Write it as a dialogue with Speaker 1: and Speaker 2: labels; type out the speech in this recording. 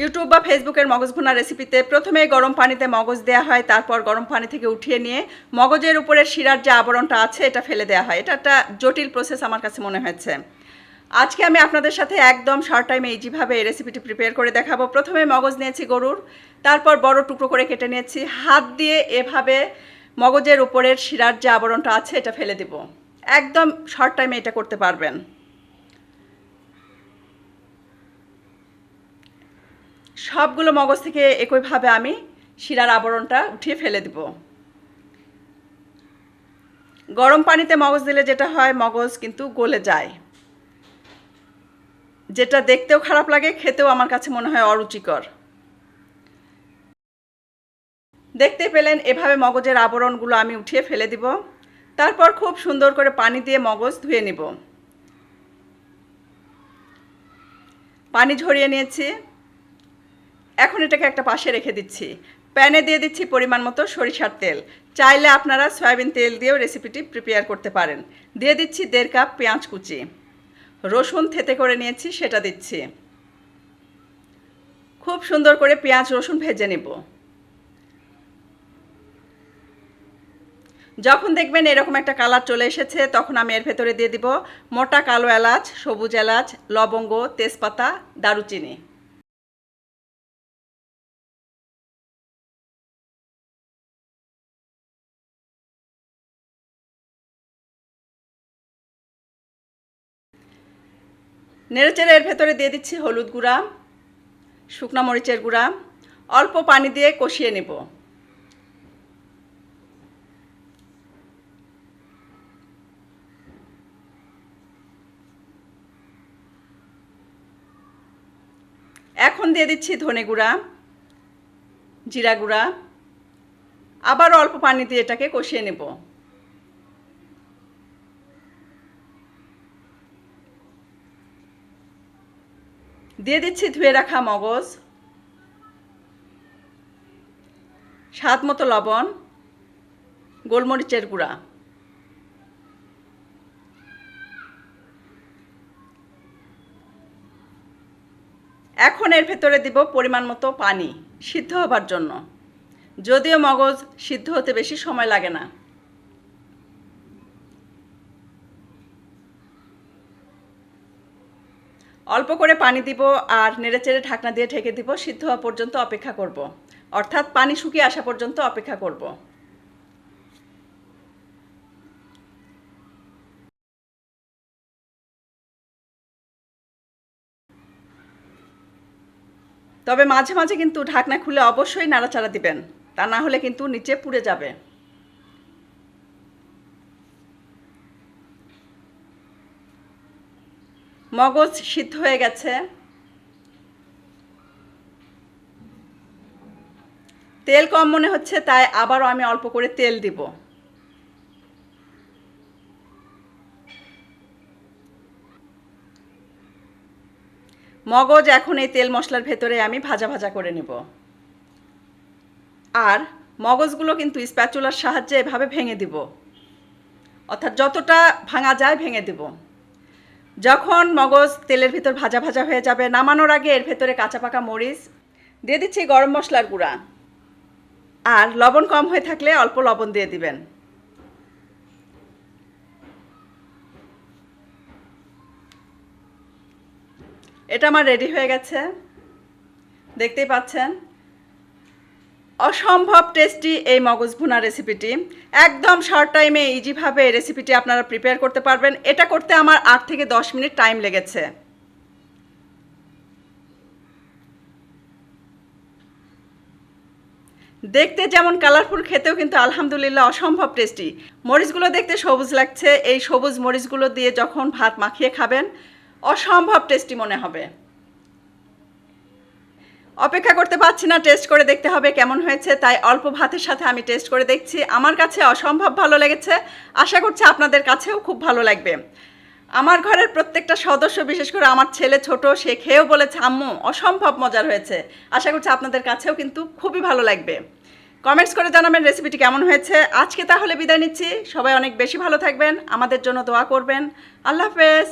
Speaker 1: YouTube বা ফেসবুকের মগজ ভুনা রেসিপিতে প্রথমে গরম পানিতে মগজ দেওয়া হয়, তারপর গরম পানি থেকে উঠিয়ে নিয়ে মগজের উপরের শিরার যে আবরণটা আছে, এটা ফেলে দেওয়া হয়। এটা একটা জটিল প্রসেস আমার কাছে মনে হয়েছে। আজকে আমি আপনাদের সাথে একদম শর্ট টাইমে ইজিভাবে এই রেসিপিটি প্রিপেয়ার করে দেখাবো। প্রথমে মগজ নিয়েছি গরুর, তারপর বড় টুকরো করে কেটে নিয়েছি। হাত দিয়ে এভাবে মগজের উপরের শিরার যে আবরণটা আছে, এটা ফেলে দেব। একদম শর্ট টাইমে এটা করতে পারবেন। সবগুলো মগজ থেকে একইভাবে আমি শিরার আবরণটা উঠিয়ে ফেলে দিব। গরম পানিতে মগজ দিলে যেটা হয়, মগজ কিন্তু গলে যায়। যেটা দেখতেও খারাপ লাগে, খেতেও আমার কাছে মনে হয় অরুচিকর। দেখতে পেলেন, এভাবে মগজের আবরণগুলো আমি উঠিয়ে ফেলে দিব। তারপর খুব সুন্দর করে পানি দিয়ে মগজ ধুয়ে নিব। পানি ঝরিয়ে নিয়েছি। এখন এটাকে একটা পাশে রেখে দিচ্ছি। প্যানে দিয়ে দিচ্ছি পরিমাণ মতো সরিষার তেল। চাইলে আপনারা সয়াবিন তেল দিয়েও রেসিপিটি প্রিপেয়ার করতে পারেন। দিয়ে দিচ্ছি দেড় কাপ পেঁয়াজ কুচি। রসুন থেতে করে নিয়েছি, সেটা দিচ্ছি। খুব সুন্দর করে পেঁয়াজ, রসুন ভেজে নেব। যখন দেখবেন এরকম একটা কালার চলে এসেছে, তখন আমি এর ভেতরে দিয়ে দিব মোটা কালো এলাচ, সবুজ এলাচ, লবঙ্গ, তেজপাতা, দারুচিনি। নেড়েচেড়ে এর ভেতরে দিয়ে দিচ্ছি হলুদ গুঁড়া, শুকনো মরিচের গুঁড়া, অল্প পানি দিয়ে কষিয়ে নেব। এখন দিয়ে দিচ্ছি ধনে গুঁড়া, জিরা গুঁড়া। আবার অল্প পানি দিয়ে এটাকে কষিয়ে নেব। দিয়ে দিচ্ছি ধুয়ে রাখা মগজ। স্বাদ মতো লবণ, গোলমরিচের গুঁড়া। এখন এর ভেতরে দিব পরিমাণ মতো পানি, সিদ্ধ হবার জন্য। যদিও মগজ সিদ্ধ হতে বেশি সময় লাগে না। অল্প করে পানি দিব আর নেড়েচেড়ে ঢাকনা দিয়ে ঢেকে দিব, সিদ্ধ হওয়া পর্যন্ত অপেক্ষা করব। অর্থাৎ পানি শুকিয়ে আসা পর্যন্ত অপেক্ষা করব। তবে মাঝে মাঝে কিন্তু ঢাকনা খুলে অবশ্যই নাড়াচাড়া দিবেন, তা না হলে কিন্তু নিচে পুড়ে যাবে মগজ সিদ্ধ হয়ে গেছে। তেল কম মনে হচ্ছে, তাই আবারও আমি অল্প করে তেল দিব। মগজ এখন এই তেল মশলার ভেতরে আমি ভাজা ভাজা করে নেব। আর মগজগুলো কিন্তু স্প্যাচুলার সাহায্যে এভাবে ভেঙে দিব। অর্থাৎ যতটা ভাঙা যায় ভেঙে দিব। যখন মগজ তেলের ভিতর ভাজা ভাজা হয়ে যাবে, নামানোর আগে এর ভেতরে কাঁচা পাকা মরিচ, দিয়ে দিচ্ছি গরম মশলার গুঁড়া। আর লবণ কম হয়ে থাকলে অল্প লবণ দিয়ে দিবেন। এটা আমার রেডি হয়ে গেছে। দেখতেই পাচ্ছেন? অসম্ভব টেস্টি এই মগজ ভুনা রেসিপিটি একদম শর্ট টাইমে ইজিভাবে এই রেসিপিটি আপনারা প্রিপেয়ার করতে পারবেন। এটা করতে আমার আট থেকে দশ মিনিট টাইম লেগেছে। দেখতে যেমন কালারফুল খেতেও কিন্তু আলহামদুলিল্লাহ অসম্ভব টেস্টি মরিচগুলো দেখতে সবুজ লাগছে। এই সবুজ মরিচগুলো দিয়ে যখন ভাত মাখিয়ে খাবেন, অসম্ভব টেস্টি মনে হবে। অপেক্ষা করতে পারছি না টেস্ট করে দেখতে হবে কেমন হয়েছে। তাই অল্প ভাতের সাথে আমি টেস্ট করে দেখছি। আমার কাছে অসম্ভব ভালো লেগেছে। আশা করছি আপনাদের কাছেও খুব ভালো লাগবে। আমার ঘরের প্রত্যেকটা সদস্য, বিশেষ করে আমার ছেলে ছোট, সে খেয়েও বলেছে, আম্মু, অসম্ভব মজার হয়েছে। আশা করছি আপনাদের কাছেও কিন্তু খুবই ভালো লাগবে। কমেন্টস করে জানাবেন রেসিপিটি কেমন হয়েছে। আজকে তাহলে বিদায় নিচ্ছি। সবাই অনেক বেশি ভালো থাকবেন। আমাদের জন্য দোয়া করবেন। আল্লাহ হাফেজ।